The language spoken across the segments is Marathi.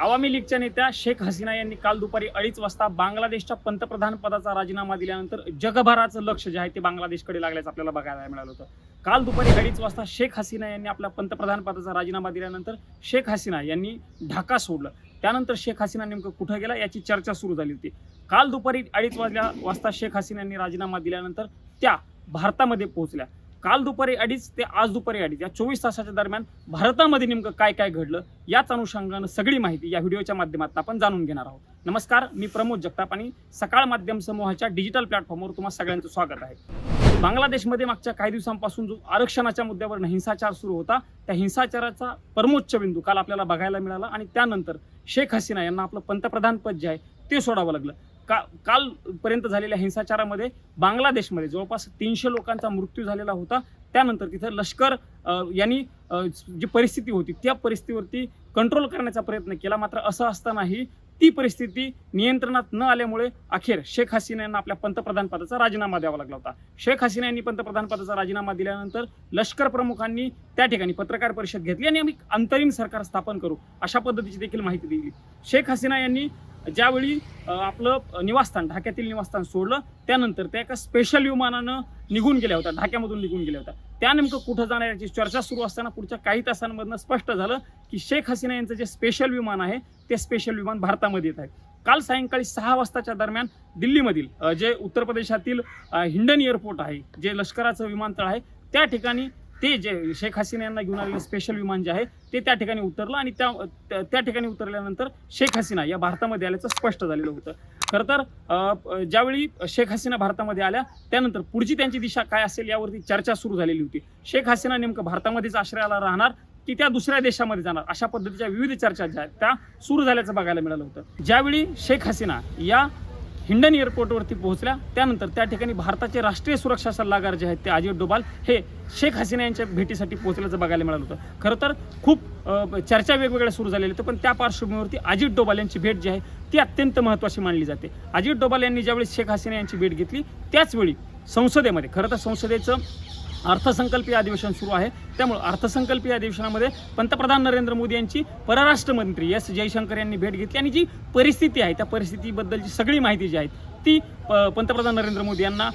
आवामी लीगच्या नेत्या शेख हसीना यांनी काल दुपारी अडीच वाजता बांगलादेशच्या पंतप्रधान पदाचा राजीनामा दिल्यानंतर जगभराचं लक्ष जे आहे ते बांगलादेशकडे लागल्याचं आपल्याला बघायला मिळालं होतं. काल दुपारी अडीच वाजता शेख हसीना यांनी आपल्या पंतप्रधान पदाचा राजीनामा दिल्यानंतर शेख हसीना यांनी ढाका सोडलं. त्यानंतर शेख हसीना नेमकं कुठं गेला याची चर्चा सुरू झाली होती. काल दुपारी अडीच वाजल्या वाजता शेख हसीना यांनी राजीनामा दिल्यानंतर त्या भारतामध्ये पोहोचल्या. काल दुपारी अडीच ते आज दुपारी अडीच या चोवीस तासाच्या दरम्यान भारतामध्ये नेमकं काय काय घडलं याच अनुषंगानं सगळी माहिती या व्हिडिओच्या माध्यमातून आपण जाणून घेणार आहोत. नमस्कार मी प्रमोद जगताप आणि सकाळ माध्यम समूहाच्या डिजिटल प्लॅटफॉर्मवर तुम्हाला सगळ्यांचं स्वागत आहे. बांगलादेशमध्ये मागच्या काही दिवसांपासून जो आरक्षणाच्या मुद्द्यावर हिंसाचार सुरू होता त्या हिंसाचाराचा परमोच्च बिंदू काल आपल्याला बघायला मिळाला आणि त्यानंतर शेख हसीना यांना आपलं पंतप्रधानपद जे आहे ते सोडावं लागलं. का कालपर्यंत झालेल्या हिंसाचारामध्ये बांगलादेशमध्ये जवळपास तीनशे लोकांचा मृत्यू झालेला होता. त्यानंतर तिथं लष्कर यांनी जी परिस्थिती होती त्या परिस्थितीवरती कंट्रोल करण्याचा प्रयत्न केला. मात्र असं असतानाही ती परिस्थिती नियंत्रणात न आल्यामुळे अखेर शेख हसीना यांना आपल्या पंतप्रधान पदाचा राजीनामा द्यावा लागला होता. शेख हसीना यांनी पंतप्रधान पदाचा राजीनामा दिल्यानंतर लष्कर प्रमुखांनी त्या ठिकाणी पत्रकार परिषद घेतली आणि आम्ही अंतरिम सरकार स्थापन करू अशा पद्धतीची देखील माहिती दिली. शेख हसीना यांनी ज्यावेळी आपलं निवासस्थान ढाक्यातील निवासस्थान सोडलं त्यानंतर त्या एका स्पेशल विमानानं निघून गेल्या होत्या ढाक्यामधून निघून गेल्या होत्या. त्या नेमकं कुठं जाणार याची चर्चा सुरू असताना पुढच्या काही तासांमधनं स्पष्ट झालं की शेख हसीना यांचं जे स्पेशल विमान आहे ते स्पेशल विमान भारतामध्ये येत आहे. काल सायंकाळी सहा वाजताच्या दरम्यान दिल्लीमधील जे उत्तर प्रदेशातील हिंडन एअरपोर्ट आहे जे लष्कराचं विमानतळ आहे त्या ठिकाणी ते जे शेख हसीना यांना घेऊन आलेलं स्पेशल विमान जे आहे ते त्या ठिकाणी उतरलं आणि त्या त्या- ठिकाणी उतरल्यानंतर शेख हसीना या भारतामध्ये आल्याचं स्पष्ट झालेलं होतं. खरं तर ज्यावेळी शेख हसीना भारतामध्ये आल्या त्यानंतर पुढची त्यांची दिशा काय असेल यावरती चर्चा सुरू झालेली होती. शेख हसीना नेमकं भारतामध्येच आश्रयाला राहणार की त्या दुसऱ्या देशामध्ये जाणार? अशा पद्धतीच्या विविध चर्चा ज्या आहेत त्या सुरू झाल्याचं बघायला मिळालं होतं. ज्यावेळी शेख हसीना या हिंडन एअरपोर्टवरती पोहोचल्या. त्यानंतर त्या ठिकाणी भारताचे राष्ट्रीय सुरक्षा सल्लागार जे आहेत ते अजित डोबाल हे शेख हसीना यांच्या भेटीसाठी पोहोचल्याचं बघायला मिळालं होतं. खरं तर खूप चर्चा वेगवेगळ्या सुरू झालेल्या होत्या पण त्या पार्श्वभूमीवरती अजित डोबाल यांची भेट जी आहे ती अत्यंत महत्त्वाची मानली जाते. अजित डोबाल यांनी ज्यावेळी शेख हसीना यांची भेट घेतली त्याचवेळी संसदेमध्ये खरं तर संसदेचं अर्थसंकल्पीय अधिवेशन सुरू आहे. त्यामुळे अर्थसंकल्पीय अधिवेशनामध्ये पंतप्रधान नरेंद्र मोदी यांची परराष्ट्र मंत्री एस जयशंकर यांनी भेट घेतली आणि जी परिस्थिती आहे त्या परिस्थितीबद्दलची सगळी माहिती जी आहे ती पंतप्रधान नरेंद्र मोदी यांना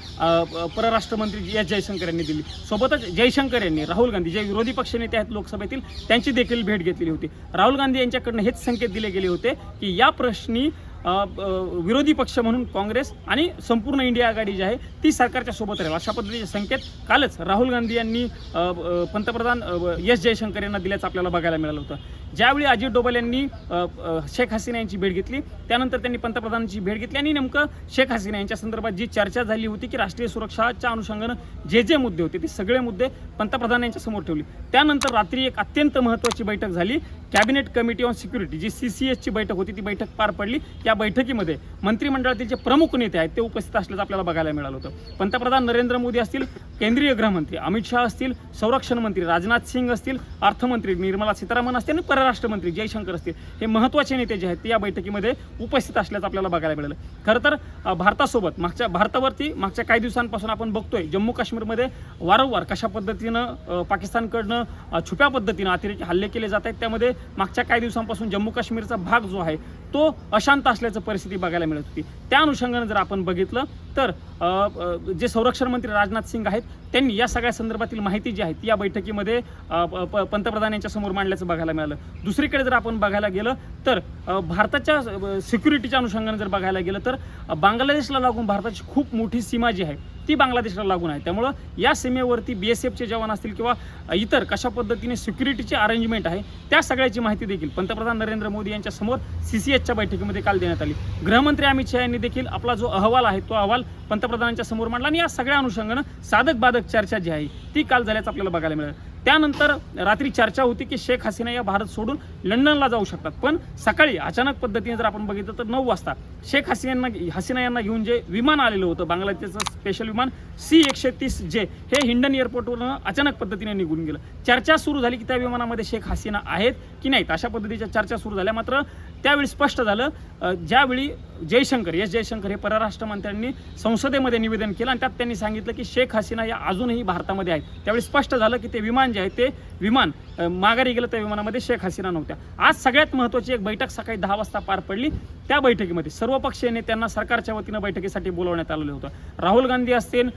परराष्ट्र मंत्री एस जयशंकर यांनी दिली. सोबतच जयशंकर यांनी राहुल गांधी जे विरोधी पक्षनेते आहेत लोकसभेतील त्यांची देखील भेट घेतलेली होती. राहुल गांधी यांच्याकडनं हेच संकेत दिले गेले होते की या प्रश्नी विरोधी पक्ष म्हणून काँग्रेस आणि संपूर्ण इंडिया आघाडी जी आहे ती सरकारच्या सोबत राहील. अशा पद्धतीचे संकेत कालच राहुल गांधी यांनी पंतप्रधान एस जयशंकर यांना दिल्याचं आपल्याला बघायला मिळालं होतं. ज्यावेळी अजित डोबल यांनी शेख हसीना यांची भेट घेतली त्यानंतर त्यांनी पंतप्रधानांची भेट घेतली आणि नेमकं शेख हसीना यांच्या संदर्भात जी चर्चा झाली होती की राष्ट्रीय सुरक्षाच्या अनुषंगानं जे जे मुद्दे होते ते सगळे मुद्दे पंतप्रधान यांच्या समोर ठेवले. त्यानंतर रात्री एक अत्यंत महत्त्वाची बैठक झाली. Cabinet committee on security G C C एसची बैठक होती ती बैठक पार पडली. त्या बैठकीमध्ये मंत्रिमंडळातील जे प्रमुख नेते आहेत ते उपस्थित असल्याचं आपल्याला बघायला मिळालं होतं. पंतप्रधान नरेंद्र मोदी असतील केंद्रीय गृहमंत्री अमित शहा असतील संरक्षण मंत्री राजनाथ सिंग असतील अर्थमंत्री निर्मला सीतारामन असतील आणि परराष्ट्र मंत्री जयशंकर असतील. हे महत्त्वाचे नेते जे आहेत ते या बैठकीमध्ये उपस्थित असल्याचं आपल्याला बघायला मिळालं. खरं तर भारतासोबत मागच्या भारतावरती मागच्या काही दिवसांपासून आपण बघतोय जम्मू काश्मीरमध्ये वारंवार कशा पद्धतीनं पाकिस्तानकडनं छुप्या पद्धतीनं अतिरेकी हल्ले केले जात आहेत त्यामध्ये मागच्या काही दिवसांपासून जम्मू काश्मीरचा भाग जो आहे तो अशांत असल्याचं परिस्थिती बघायला मिळत होती. त्या अनुषंगानं जर आपण बघितलं तर जे संरक्षण मंत्री राजनाथ सिंग आहेत त्यांनी या सगळ्या संदर्भातील माहिती जी आहे ती या बैठकीमध्ये पंतप्रधान यांच्या समोर मांडल्याचं बघायला मिळालं. दुसरीकडे जर आपण बघायला गेलं तर भारताच्या सिक्युरिटीच्या अनुषंगाने जर बघायला गेलं तर बांगलादेशला लागून भारताची खूप मोठी सीमा जी आहे ती बांगलादेशला लागून आहे. त्यामुळं या सीमेवरती बी एस एफचे जवान असतील किंवा इतर कशा पद्धतीने सिक्युरिटीची अरेंजमेंट आहे त्या सगळ्याची माहिती देखील पंतप्रधान नरेंद्र मोदी यांच्या समोर सी सी एचच्या बैठकीमध्ये काल देण्यात आली. गृहमंत्री अमित शहा यांनी देखील आपला जो अहवाल आहे तो अहवाल पंतप्रधानांच्या समोर मांडला आणि या सगळ्या अनुषंगानं साधक बाधक चर्चा जी आहे ती काल झाल्याचं आपल्याला बघायला मिळालं. त्यानंतर रात्री चर्चा होती की शेख हसीना या भारत सोडून लंडनला जाऊ शकतात. पण सकाळी अचानक पद्धतीने जर आपण बघितलं तर नऊ वाजता शेख हसीना हसीना यांना घेऊन जे विमान आलेलं होतं बांगलादेशचं स्पेशल विमान सी एकशे तीस जे हे हिंडन एअरपोर्टवरून अचानक पद्धतीने निघून गेलं. चर्चा सुरू झाली की त्या विमानामध्ये शेख हसीना आहेत की नाहीत? अशा पद्धतीच्या चर्चा सुरू झाल्या. मात्र त्यावेळी स्पष्ट झालं ज्यावेळी जयशंकर एस जयशंकर हे परराष्ट्र मंत्र्यांनी संसदेमध्ये निवेदन केलं आणि त्यात त्यांनी सांगितलं की शेख हसीना या अजूनही भारतामध्ये आहेत. त्यावेळी स्पष्ट झालं की ते विमान विमान जे आहे ते विमान माघारी गेलं त्या विमानामध्ये शेख हसीना नव्हत्या. आज सगळ्यात महत्त्वाची एक बैठक सकाळी दहा वाजता पार पडली. त्या बैठकीमध्ये सर्वपक्षीय नेत्यांना सरकारच्या वतीनं बैठकीसाठी बोलवण्यात आलेलं होतं. राहुल गांधी असतील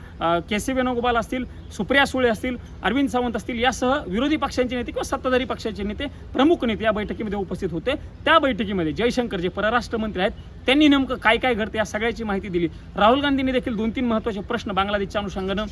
के सी वेणुगोपाल असतील सुप्रिया सुळे असतील अरविंद सावंत असतील यासह विरोधी पक्षांचे नेते किंवा सत्ताधारी पक्षाचे नेते प्रमुख नेते या बैठकीमध्ये उपस्थित होते. त्या बैठकीमध्ये जयशंकर जे परराष्ट्र मंत्री आहेत त्यांनी नेमकं काय काय घडते या सगळ्याची माहिती दिली. राहुल गांधींनी देखील दोन तीन महत्त्वाचे प्रश्न बांगलादेशच्या अनुषंगानं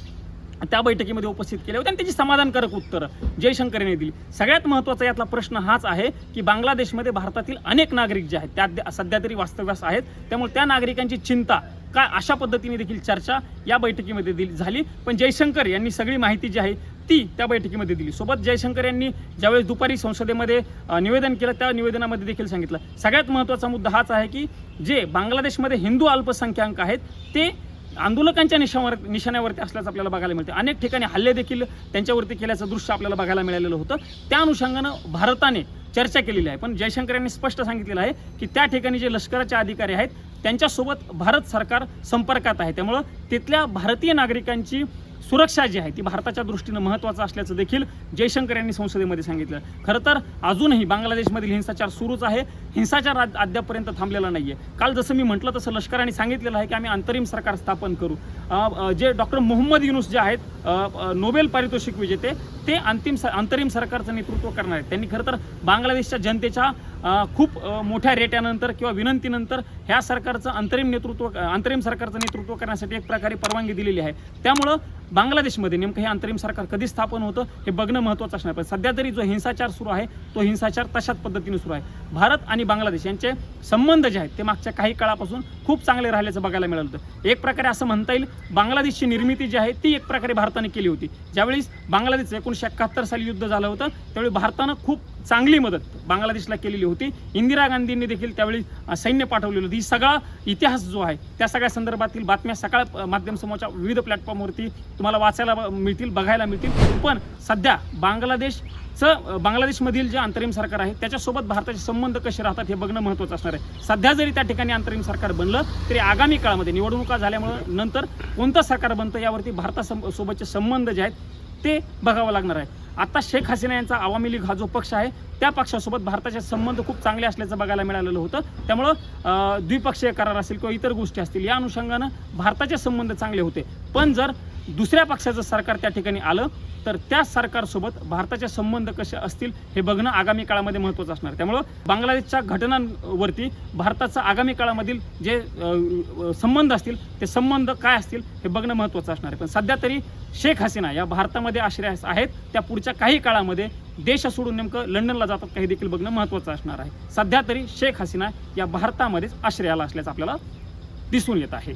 त्या बैठकीमध्ये उपस्थित केले होते आणि त्याची समाधानकारक उत्तरं जयशंकर यांनी दिली. सगळ्यात महत्त्वाचा यातला प्रश्न हाच आहे की बांगलादेशमध्ये भारतातील अनेक नागरिक जे आहेत त्या सध्या तरी वास्तव्यास आहेत. त्यामुळे त्या नागरिकांची चिंता काय अशा पद्धतीने देखील चर्चा या बैठकीमध्ये दिली झाली. पण जयशंकर यांनी सगळी माहिती जी आहे ती त्या बैठकीमध्ये दिली. सोबत जयशंकर यांनी ज्यावेळेस दुपारी संसदेमध्ये निवेदन केलं त्या निवेदनामध्ये देखील सांगितलं. सगळ्यात महत्त्वाचा मुद्दा हाच आहे की जे बांगलादेशमध्ये हिंदू अल्पसंख्याक आहेत ते आंदोलकांच्या निशावर निशाण्यावरती असल्याचं आपल्याला बघायला मिळते. अनेक ठिकाणी हल्ले देखील त्यांच्यावरती केल्याचं दृश्य आपल्याला बघायला मिळालेलं होतं. त्या अनुषंगानं भारताने चर्चा केलेली आहे. पण जयशंकर यांनी स्पष्ट सांगितलेलं आहे की त्या ठिकाणी जे लष्कराचे अधिकारी आहेत त्यांच्यासोबत भारत सरकार संपर्कात आहे. त्यामुळं तिथल्या भारतीय नागरिकांची सुरक्षा जी आहे ती भारताच्या दृष्टीनं महत्त्वाचं असल्याचं देखील जयशंकर यांनी संसदेमध्ये सांगितलं. खरं तर अजूनही बांगलादेशमधील हिंसाचार सुरूच आहे. हिंसाचार अद्यापपर्यंत थांबलेला नाहीये. काल जसं मी म्हटलं तसं लष्कराने सांगितलेलं आहे की आम्ही अंतरिम सरकार स्थापन करू. जे डॉक्टर मोहम्मद युनुस जे आहेत नोबेल पारितोषिक विजेते ते अंतिम अंतरिम सरकारचं नेतृत्व करणार आहेत. त्यांनी खरं तर बांगलादेशच्या जनतेच्या खूप मोठ्या रेट्यानंतर किंवा विनंतीनंतर ह्या सरकारचं अंतरिम नेतृत्व अंतरिम सरकारचं नेतृत्व करण्यासाठी एक प्रकारे परवानगी दिलेली आहे. त्यामुळं बांगलादेशमध्ये नेमकं हे अंतरिम सरकार कधी स्थापन होतं हे बघणं महत्त्वाचं असणार पण सध्या तरी जो हिंसाचार सुरू आहे तो हिंसाचार तशाच पद्धतीने सुरू आहे. भारत आणि बांगलादेश यांचे संबंध जे आहेत ते मागच्या काही काळापासून खूप चांगले राहिल्याचं बघायला मिळालं होतं. एक प्रकारे असं म्हणता येईल बांगलादेशची निर्मिती जी आहे ती एक प्रकारे भारताने केली होती. ज्यावेळी बांगलादेशचं एकोणीसशे एकाहत्तर साली युद्ध झालं होतं त्यावेळी भारतानं खूप चांगली मदत बांगलादेशला केलेली होती. इंदिरा गांधींनी देखील त्यावेळी सैन्य पाठवलेलं होतं. ही सगळा इतिहास जो आहे त्या सगळ्या संदर्भातील बातम्या सकाळ अ, माध्यम समूहाच्या विविध प्लॅटफॉर्मवरती तुम्हाला वाचायला ब- मिळतील बघायला मिळतील. पण सध्या बांगलादेशचं बांगलादेशमधील जे अंतरिम सरकार आहे त्याच्यासोबत भारताचे संबंध कसे राहतात हे बघणं महत्त्वाचं असणार आहे. सध्या जरी त्या ठिकाणी अंतरिम सरकार बनलं तरी आगामी काळामध्ये निवडणुका झाल्यामुळं नंतर कोणतं सरकार बनतं यावरती भारतासोबतचे संबंध जे आहेत ते बघावं लागणार आहे. आता शेख हसीना यांचा आवामी लीग हा जो पक्ष आहे त्या पक्षासोबत भारताचे संबंध खूप चांगले असल्याचं बघायला मिळालेलं होतं. त्यामुळं अं, द्विपक्षीय करार असतील किंवा इतर गोष्टी असतील या अनुषंगानं भारताचे संबंध चांगले होते. पण जर दुसऱ्या पक्षाचं सरकार त्या ठिकाणी आलं तर त्या सरकारसोबत भारताचे संबंध कसे असतील हे बघणं आगामी काळामध्ये महत्त्वाचं असणार. त्यामुळं बांगलादेशच्या घटनांवरती भारताचा आगामी काळामधील जे संबंध असतील ते संबंध काय असतील हे बघणं महत्त्वाचं असणार आहे. पण सध्या तरी शेख हसीना या भारतामध्ये आश्रयास आहेत. त्या पुढच्या काही काळामध्ये देश सोडून नेमकं लंडनला जातात काही देखील बघणं महत्त्वाचं असणार आहे. सध्या तरी शेख हसीना या भारतामध्येच आश्रयाला असल्याचं आपल्याला दिसून येत आहे.